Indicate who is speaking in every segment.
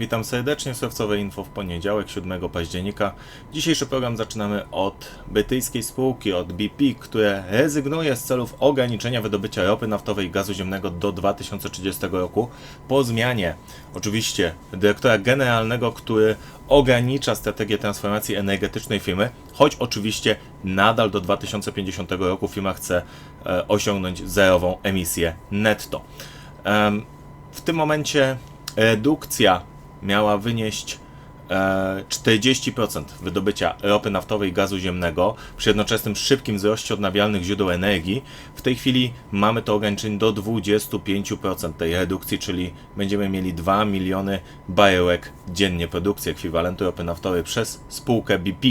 Speaker 1: Witam serdecznie, Surfcowe Info w poniedziałek, 7 października. Dzisiejszy program zaczynamy od brytyjskiej spółki, od BP, które rezygnuje z celów ograniczenia wydobycia ropy naftowej i gazu ziemnego do 2030 roku po zmianie oczywiście dyrektora generalnego, który ogranicza strategię transformacji energetycznej firmy, choć oczywiście nadal do 2050 roku firma chce e, osiągnąć zerową emisję netto. W tym momencie redukcja miała wynieść e, 40% wydobycia ropy naftowej i gazu ziemnego przy jednoczesnym szybkim wzroście odnawialnych źródeł energii. W tej chwili mamy to ograniczenie do 25% tej redukcji, czyli będziemy mieli 2 miliony baryłek dziennie produkcji ekwiwalentu ropy naftowej przez spółkę BP.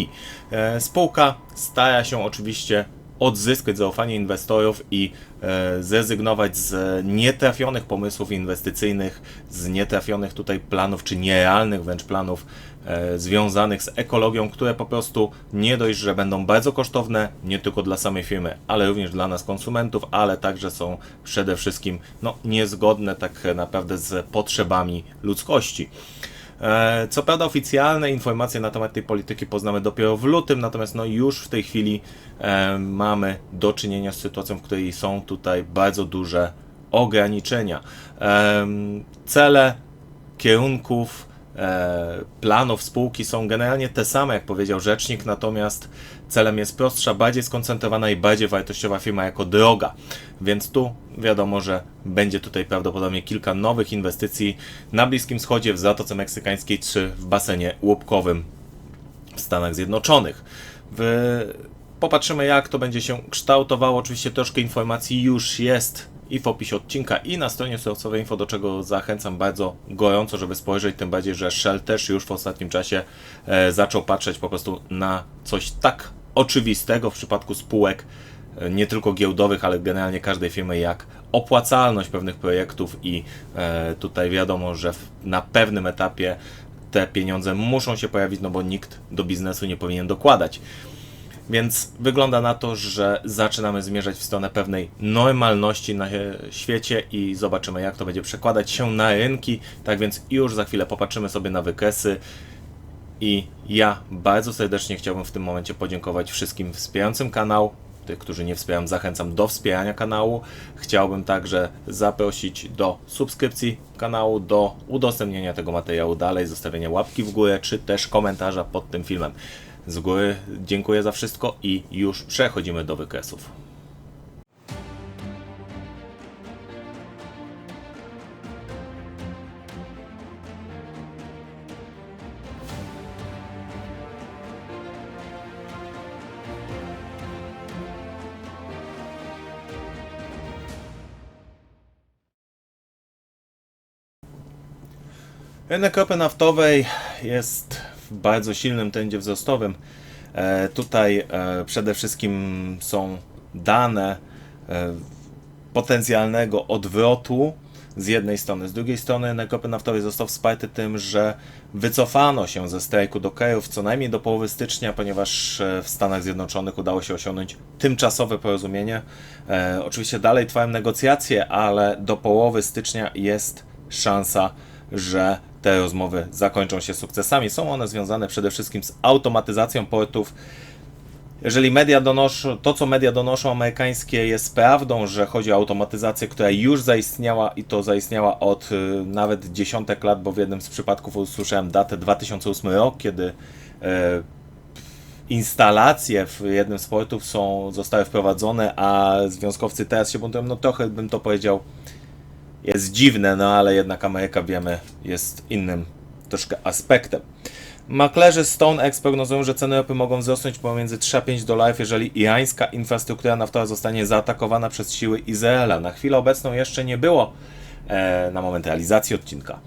Speaker 1: E, spółka stara się oczywiście odzyskać zaufanie inwestorów i e, zrezygnować z nietrafionych pomysłów inwestycyjnych, z nietrafionych tutaj planów, czy nierealnych wręcz planów e, związanych z ekologią, które po prostu nie dość, że będą bardzo kosztowne, nie tylko dla samej firmy, ale również dla nas konsumentów, ale także są przede wszystkim no, niezgodne tak naprawdę z potrzebami ludzkości. E, Co prawda oficjalne informacje na temat tej polityki poznamy dopiero w lutym, natomiast no już w tej chwili e, mamy do czynienia z sytuacją, w której są tutaj bardzo duże ograniczenia. Em, Cele kierunków e, planów spółki są generalnie te same, jak powiedział rzecznik, natomiast celem jest prostsza, bardziej skoncentrowana i bardziej wartościowa firma jako droga. Więc tu wiadomo, że będzie tutaj prawdopodobnie kilka nowych inwestycji na Bliskim Wschodzie, w Zatoce Meksykańskiej czy w basenie łupkowym w Stanach Zjednoczonych. W... Popatrzymy, jak to będzie się kształtowało. Oczywiście troszkę informacji już jest i w opisie odcinka, i na stronie surowcowej info, do czego zachęcam bardzo gorąco, żeby spojrzeć, tym bardziej, że Shell też już w ostatnim czasie e, zaczął patrzeć po prostu na coś tak oczywistego w przypadku spółek, e, nie tylko giełdowych, ale generalnie każdej firmy, jak opłacalność pewnych projektów i e, tutaj wiadomo, że w, na pewnym etapie te pieniądze muszą się pojawić, no bo nikt do biznesu nie powinien dokładać. Więc wygląda na to, że zaczynamy zmierzać w stronę pewnej normalności na e, świecie i zobaczymy, jak to będzie przekładać się na rynki. Tak więc już za chwilę popatrzymy sobie na wykresy. I ja bardzo serdecznie chciałbym w tym momencie podziękować wszystkim wspierającym kanał. Tych, którzy nie wspierają, zachęcam do wspierania kanału. Chciałbym także zaprosić do subskrypcji kanału, do udostępnienia tego materiału dalej, zostawienia łapki w górę, czy też komentarza pod tym filmem. Z góry dziękuję za wszystko i już przechodzimy do wykresów. Ropy naftowej jest w bardzo silnym trendzie wzrostowym. E, tutaj e, przede wszystkim są dane e, potencjalnego odwrotu z jednej strony. Z drugiej strony rynek ropy naftowej został wsparty tym, że wycofano się ze strajku dokerów co najmniej do połowy stycznia, ponieważ w Stanach Zjednoczonych udało się osiągnąć tymczasowe porozumienie. Oczywiście dalej trwają negocjacje, ale do połowy stycznia jest szansa, że te rozmowy zakończą się sukcesami. Są one związane przede wszystkim z automatyzacją portów. Jeżeli media donoszą, to co media donoszą amerykańskie jest prawdą, że chodzi o automatyzację, która już zaistniała i to zaistniała od y, nawet dziesiątek lat, bo w jednym z przypadków usłyszałem datę 2008 rok, kiedy e, instalacje w jednym z portów są, zostały wprowadzone, a związkowcy teraz się buntują, no trochę bym to powiedział jest dziwne, no ale jednak Ameryka, wiemy, jest innym troszkę aspektem. Maklerzy StoneX prognozują, że ceny ropy mogą wzrosnąć pomiędzy 3 a 5 dolarów, jeżeli irańska infrastruktura naftowa zostanie zaatakowana przez siły Izraela. Na chwilę obecną jeszcze nie było, e, na moment realizacji odcinka,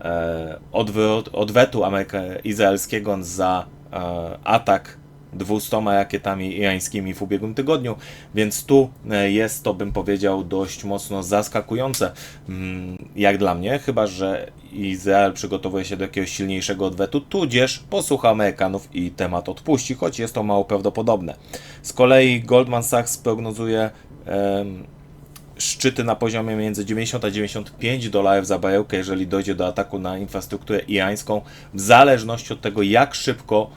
Speaker 1: e, odwrot, odwetu Ameryka, izraelskiego za e, atak 200 rakietami irańskimi w ubiegłym tygodniu, więc tu e, jest to, bym powiedział, dość mocno zaskakujące, mm, jak dla mnie, chyba że Izrael przygotowuje się do jakiegoś silniejszego odwetu, tudzież posłucha Amerykanów i temat odpuści, choć jest to mało prawdopodobne. Z kolei Goldman Sachs prognozuje szczyty na poziomie między 90 a 95 dolarów za baryłkę, jeżeli dojdzie do ataku na infrastrukturę irańską, w zależności od tego, jak szybko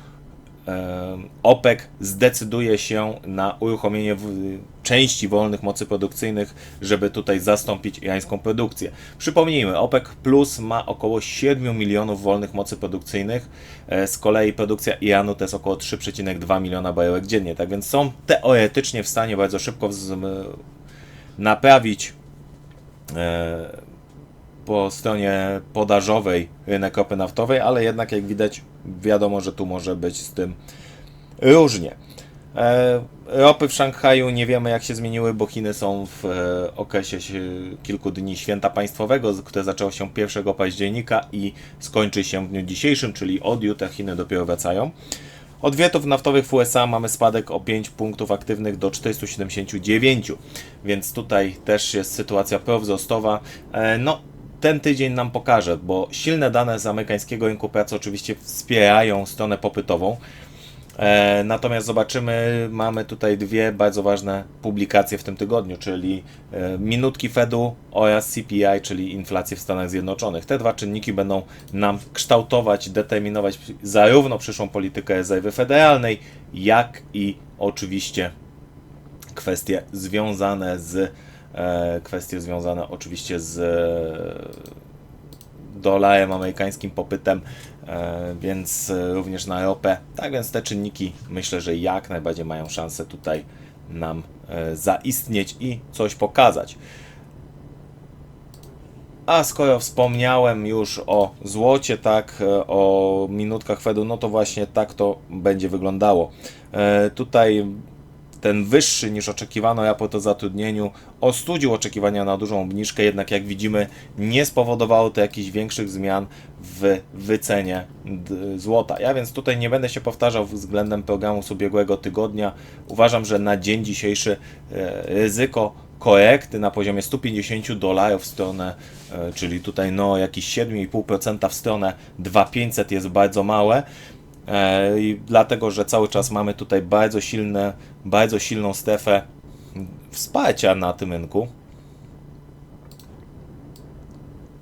Speaker 1: OPEC zdecyduje się na uruchomienie części wolnych mocy produkcyjnych, żeby tutaj zastąpić irańską produkcję. Przypomnijmy, OPEC Plus ma około 7 milionów wolnych mocy produkcyjnych, e, z kolei produkcja Iranu to jest około 3,2 miliona baryłek dziennie, tak więc są teoretycznie w stanie bardzo szybko naprawić e, po stronie podażowej rynek ropy naftowej, ale jednak jak widać wiadomo, że tu może być z tym różnie. E, ropy w Szanghaju nie wiemy jak się zmieniły, bo Chiny są w e, okresie kilku dni święta państwowego, które zaczęło się 1 października i skończy się w dniu dzisiejszym, czyli od jutra Chiny dopiero wracają. Od wietów naftowych w USA mamy spadek o 5 punktów aktywnych do 479, więc tutaj też jest sytuacja prowzrostowa. E, no, ten tydzień nam pokaże, bo silne dane z amerykańskiego rynku pracy oczywiście wspierają stronę popytową. E, natomiast zobaczymy, mamy tutaj dwie bardzo ważne publikacje w tym tygodniu, czyli e, minutki Fedu oraz CPI, czyli inflację w Stanach Zjednoczonych. Te dwa czynniki będą nam kształtować, determinować zarówno przyszłą politykę rezerwy federalnej, jak i oczywiście kwestie związane z kwestie związane oczywiście z e, dolarem amerykańskim popytem, e, więc również na ropę. Tak więc te czynniki myślę, że jak najbardziej mają szansę tutaj nam zaistnieć i coś pokazać. A skoro wspomniałem już o złocie, tak, o minutkach Fedu, no to właśnie tak to będzie wyglądało. Tutaj ten wyższy niż oczekiwano raport o zatrudnieniu ostudził oczekiwania na dużą obniżkę, jednak jak widzimy nie spowodowało to jakichś większych zmian w wycenie złota. Ja więc tutaj nie będę się powtarzał względem programu z ubiegłego tygodnia. Uważam, że na dzień dzisiejszy e, ryzyko korekty na poziomie 150 dolarów w stronę, e, czyli tutaj no jakieś 7,5% w stronę 2500 jest bardzo małe. E, I dlatego, że cały czas mamy tutaj bardzo silne, bardzo silną strefę wsparcia na tym rynku.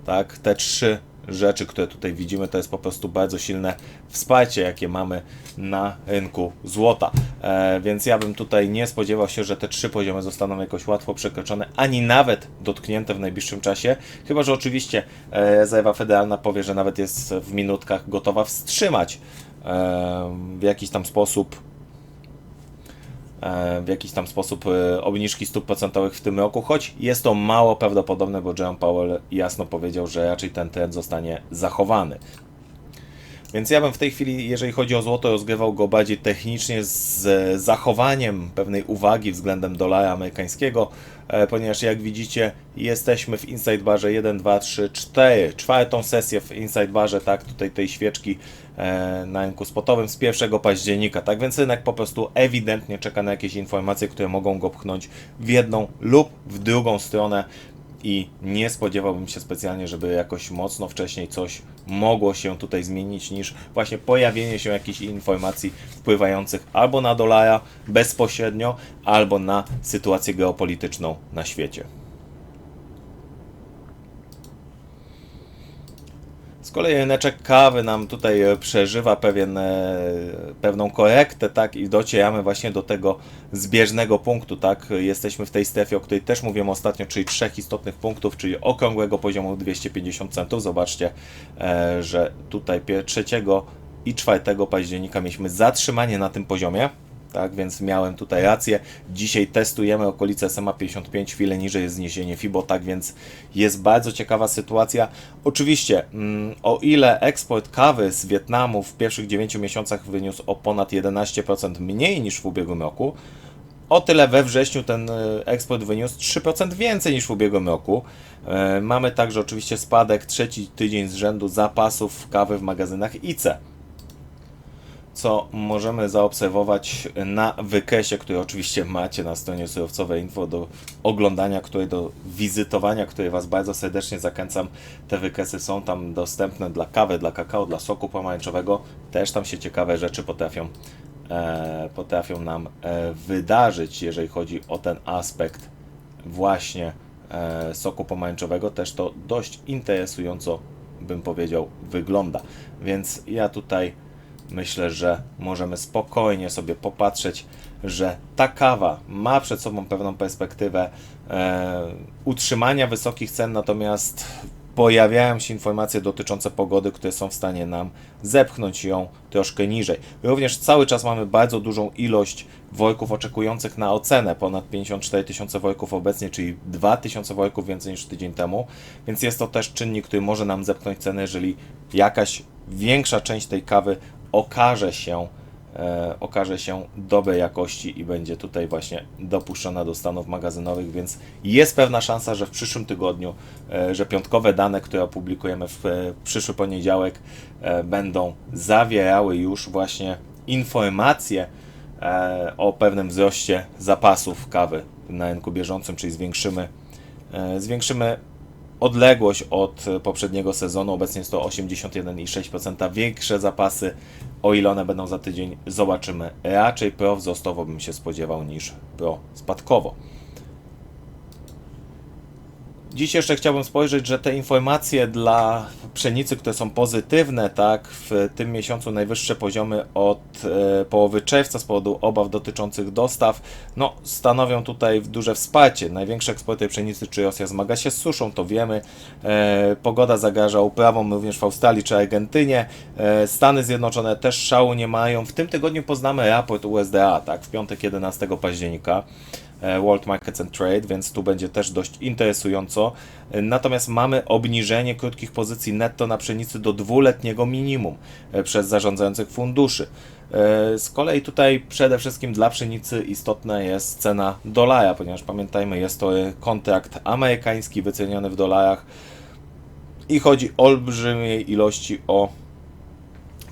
Speaker 1: Tak, te trzy rzeczy, które tutaj widzimy, to jest po prostu bardzo silne wsparcie, jakie mamy na rynku złota. E, więc ja bym tutaj nie spodziewał się, że te trzy poziomy zostaną jakoś łatwo przekroczone, ani nawet dotknięte w najbliższym czasie. Chyba, że oczywiście e, rezerwa federalna powie, że nawet jest w minutkach gotowa wstrzymać w jakiś tam sposób w jakiś tam sposób e, obniżki stóp procentowych w tym roku, choć jest to mało prawdopodobne, bo Jerome Powell jasno powiedział, że raczej ten trend zostanie zachowany. Więc ja bym w tej chwili, jeżeli chodzi o złoto, rozgrywał go bardziej technicznie z zachowaniem pewnej uwagi względem dolara amerykańskiego, e, ponieważ jak widzicie, jesteśmy w Inside Barze 1, 2, 3, 4, czwartą sesję w Inside Barze, tak, tutaj tej świeczki e, na rynku spotowym z 1 października. Tak więc rynek po prostu ewidentnie czeka na jakieś informacje, które mogą go pchnąć w jedną lub w drugą stronę i nie spodziewałbym się specjalnie, żeby jakoś mocno wcześniej coś mogło się tutaj zmienić, niż właśnie pojawienie się jakichś informacji wpływających albo na dolara bezpośrednio, albo na sytuację geopolityczną na świecie. Z kolei ryneczek kawy nam tutaj e, przeżywa pewien, e, pewną korektę, tak, i docieramy właśnie do tego zbieżnego punktu, tak. Jesteśmy w tej strefie, o której też mówiłem ostatnio, czyli trzech istotnych punktów, czyli okrągłego poziomu 250 centów. Zobaczcie, e, że tutaj 3 i 4 października mieliśmy zatrzymanie na tym poziomie tak, więc miałem tutaj rację. Dzisiaj testujemy okolice SMA 55, chwilę niżej jest zniesienie FIBO, tak więc jest bardzo ciekawa sytuacja. Oczywiście, mm, o ile eksport kawy z Wietnamu w pierwszych 9 miesiącach wyniósł o ponad 11% mniej niż w ubiegłym roku, o tyle we wrześniu ten e, eksport wyniósł 3% więcej niż w ubiegłym roku. E, mamy także oczywiście spadek trzeci tydzień z rzędu zapasów kawy w magazynach ICE co możemy zaobserwować na wykresie, który oczywiście macie na stronie surowcowe info do oglądania, której do wizytowania, której Was bardzo serdecznie zachęcam. Te wykresy są tam dostępne dla kawy, dla kakao, dla soku pomarańczowego. Też tam się ciekawe rzeczy potrafią, e, potrafią nam e, wydarzyć, jeżeli chodzi o ten aspekt właśnie e, soku pomarańczowego też to dość interesująco, bym powiedział, wygląda. Więc ja tutaj myślę, że możemy spokojnie sobie popatrzeć, że ta kawa ma przed sobą pewną perspektywę e, utrzymania wysokich cen, natomiast pojawiają się informacje dotyczące pogody, które są w stanie nam zepchnąć ją troszkę niżej. Również cały czas mamy bardzo dużą ilość worków oczekujących na ocenę, ponad 54 tysiące worków obecnie, czyli 2 tysiące worków więcej niż tydzień temu, więc jest to też czynnik, który może nam zepchnąć cenę, jeżeli jakaś większa część tej kawy okaże się e, okaże się dobrej jakości i będzie tutaj właśnie dopuszczona do stanów magazynowych, więc jest pewna szansa, że w przyszłym tygodniu, e, że piątkowe dane, które opublikujemy w e, przyszły poniedziałek, e, będą zawierały już właśnie informacje e, o pewnym wzroście zapasów kawy na rynku bieżącym, czyli zwiększymy, e, zwiększymy odległość od poprzedniego sezonu. Obecnie jest to 81,6% większe zapasy. O ile one będą za tydzień, zobaczymy. Raczej pro wzrostowo bym się spodziewał niż pro spadkowo. Dziś jeszcze chciałbym spojrzeć, że te informacje dla pszenicy, które są pozytywne, tak, w tym miesiącu najwyższe poziomy od e, połowy czerwca z powodu obaw dotyczących dostaw, no, stanowią tutaj duże wsparcie. Największe eksporty pszenicy, czy Rosja zmaga się z suszą, to wiemy. E, pogoda zagraża uprawom również w Australii czy Argentynie. E, Stany Zjednoczone też szału nie mają. W tym tygodniu poznamy raport USDA, tak, w piątek 11 października. E, World Markets and Trade, więc tu będzie też dość interesująco. E, Natomiast mamy obniżenie krótkich pozycji netto na pszenicy do dwuletniego minimum e, przez zarządzających funduszy. Z kolei tutaj przede wszystkim dla pszenicy istotna jest cena dolara, ponieważ pamiętajmy, jest to kontrakt amerykański wyceniony w dolarach i chodzi olbrzymiej ilości o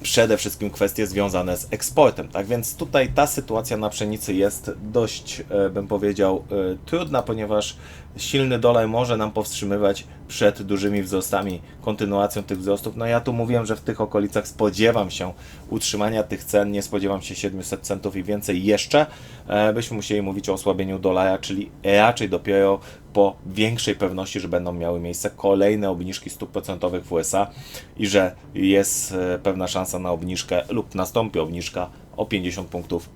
Speaker 1: przede wszystkim kwestie związane z eksportem. Tak więc tutaj ta sytuacja na pszenicy jest dość, e, bym powiedział, e, trudna, ponieważ silny dolar może nam powstrzymywać przed dużymi wzrostami, kontynuacją tych wzrostów. No ja tu mówiłem, że w tych okolicach spodziewam się utrzymania tych cen, nie spodziewam się 700 centów i więcej jeszcze. E, Byśmy musieli mówić o osłabieniu dolara, czyli raczej dopiero po większej pewności, że będą miały miejsce kolejne obniżki stóp procentowych w USA i że jest e, pewna szansa na obniżkę lub nastąpi obniżka o 50 punktów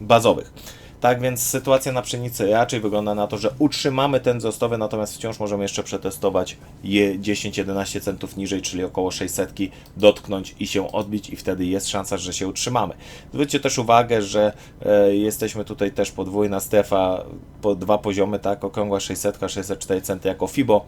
Speaker 1: bazowych. Tak więc sytuacja na pszenicy raczej wygląda na to, że utrzymamy ten wzrostowy, natomiast wciąż możemy jeszcze przetestować je 10-11 centów niżej, czyli około 600, dotknąć i się odbić i wtedy jest szansa, że się utrzymamy. Zwróćcie też uwagę, że e, jesteśmy tutaj też podwójna strefa, po dwa poziomy, tak, okrągła 600, 604 centy jako FIBO.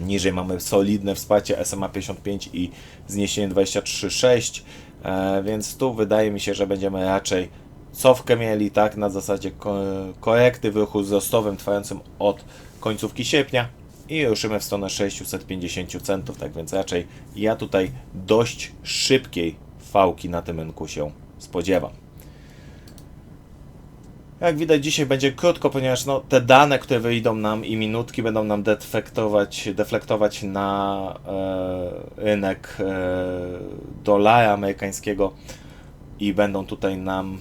Speaker 1: Niżej mamy solidne wsparcie SMA 55 i zniesienie 23,6, e, więc tu wydaje mi się, że będziemy raczej cofkę mieli, tak, na zasadzie ko- korekty w ruchu wzrostowym trwającym od końcówki sierpnia i ruszymy w stronę 650 centów, tak więc raczej ja tutaj dość szybkiej fałki na tym rynku się spodziewam. Jak widać dzisiaj będzie krótko, ponieważ no, te dane, które wyjdą nam i minutki będą nam deflektować, deflektować na e, rynek e, dolara amerykańskiego i będą tutaj nam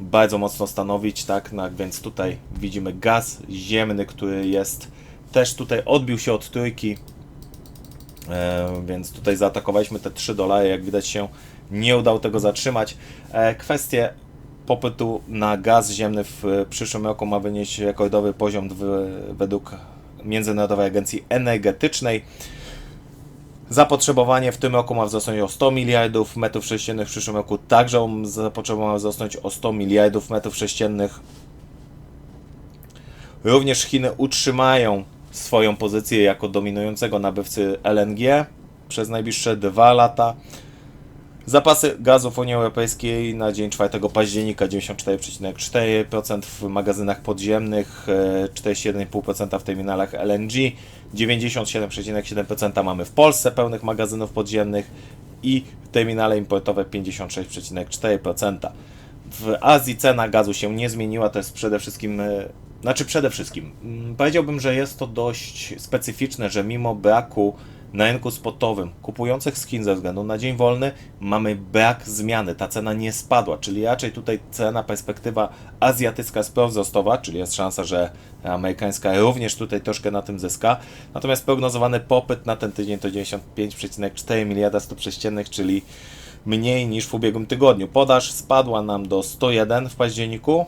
Speaker 1: bardzo mocno stanowić, tak, no, więc tutaj widzimy gaz ziemny, który jest też tutaj odbił się od trójki, e, więc tutaj zaatakowaliśmy te 3 dolary, jak widać się nie udało tego zatrzymać. E, kwestie popytu na gaz ziemny w przyszłym roku ma wynieść rekordowy poziom w, według Międzynarodowej Agencji Energetycznej. Zapotrzebowanie w tym roku ma wzrosnąć o 100 miliardów metrów sześciennych, w przyszłym roku także zapotrzebowanie ma wzrosnąć o 100 miliardów metrów sześciennych. Również Chiny utrzymają swoją pozycję jako dominującego nabywcy LNG przez najbliższe dwa lata. Zapasy gazu w Unii Europejskiej na dzień 4 października 94,4% w magazynach podziemnych, e, 41,5% w terminalach LNG, 97,7% mamy w Polsce pełnych magazynów podziemnych i terminale importowe 56,4%. W Azji cena gazu się nie zmieniła, to jest przede wszystkim, e, znaczy przede wszystkim, mm, powiedziałbym, że jest to dość specyficzne, że mimo braku Na rynku spotowym kupujących skin ze względu na dzień wolny mamy brak zmiany, ta cena nie spadła, czyli raczej tutaj cena, perspektywa azjatycka jest prowzrostowa, czyli jest szansa, że amerykańska również tutaj troszkę na tym zyska. Natomiast prognozowany popyt na ten tydzień to 95,4 miliarda stóp sześciennych, czyli mniej niż w ubiegłym tygodniu. Podaż spadła nam do 101 w październiku,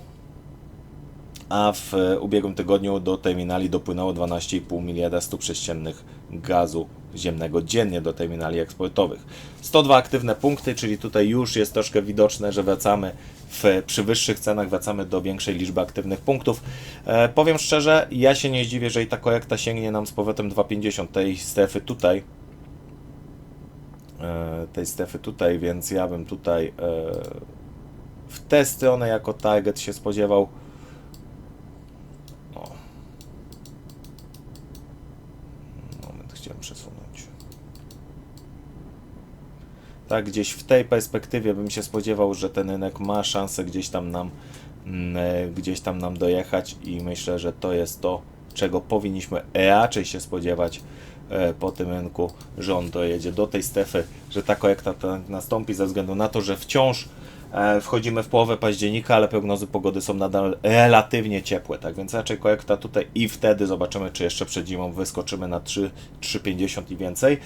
Speaker 1: a w ubiegłym tygodniu do terminali dopłynęło 12,5 miliarda stóp sześciennych gazu ziemnego dziennie do terminali eksportowych. 102 aktywne punkty, czyli tutaj już jest troszkę widoczne, że wracamy w, przy wyższych cenach, wracamy do większej liczby aktywnych punktów. E, powiem szczerze, ja się nie zdziwię, że i ta korekta sięgnie nam z powrotem 2,50 tej strefy tutaj, e, tej strefy tutaj, więc ja bym tutaj e, w tę stronę jako target się spodziewał. O. Moment, chciałem przesunąć. Tak, gdzieś w tej perspektywie bym się spodziewał, że ten rynek ma szansę gdzieś tam nam, mm, e, gdzieś tam nam dojechać i myślę, że to jest to, czego powinniśmy raczej się spodziewać e, po tym rynku, że on dojedzie do tej strefy, że ta korekta ta nastąpi ze względu na to, że wciąż e, wchodzimy w połowę października, ale prognozy pogody są nadal relatywnie ciepłe, tak więc raczej korekta tutaj i wtedy zobaczymy, czy jeszcze przed zimą wyskoczymy na 3, 3,50 i więcej.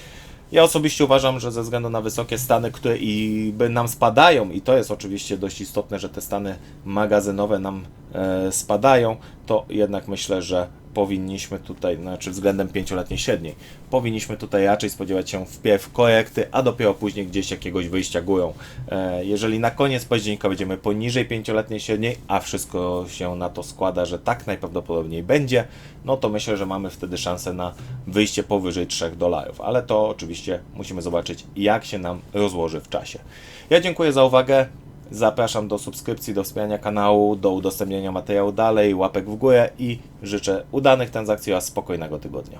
Speaker 1: Ja osobiście uważam, że ze względu na wysokie stany, które i nam spadają, i to jest oczywiście dość istotne, że te stany magazynowe nam e, spadają, to jednak myślę, że powinniśmy tutaj, znaczy względem pięcioletniej średniej, powinniśmy tutaj raczej spodziewać się wpierw korekty, a dopiero później gdzieś jakiegoś wyjścia górą. E, jeżeli na koniec października będziemy poniżej pięcioletniej średniej, a wszystko się na to składa, że tak najprawdopodobniej będzie, no to myślę, że mamy wtedy szansę na wyjście powyżej 3 dolarów, ale to oczywiście musimy zobaczyć, jak się nam rozłoży w czasie. Ja dziękuję za uwagę. Zapraszam do subskrypcji, do wspierania kanału, do udostępnienia materiału dalej, łapek w górę i życzę udanych transakcji oraz spokojnego tygodnia.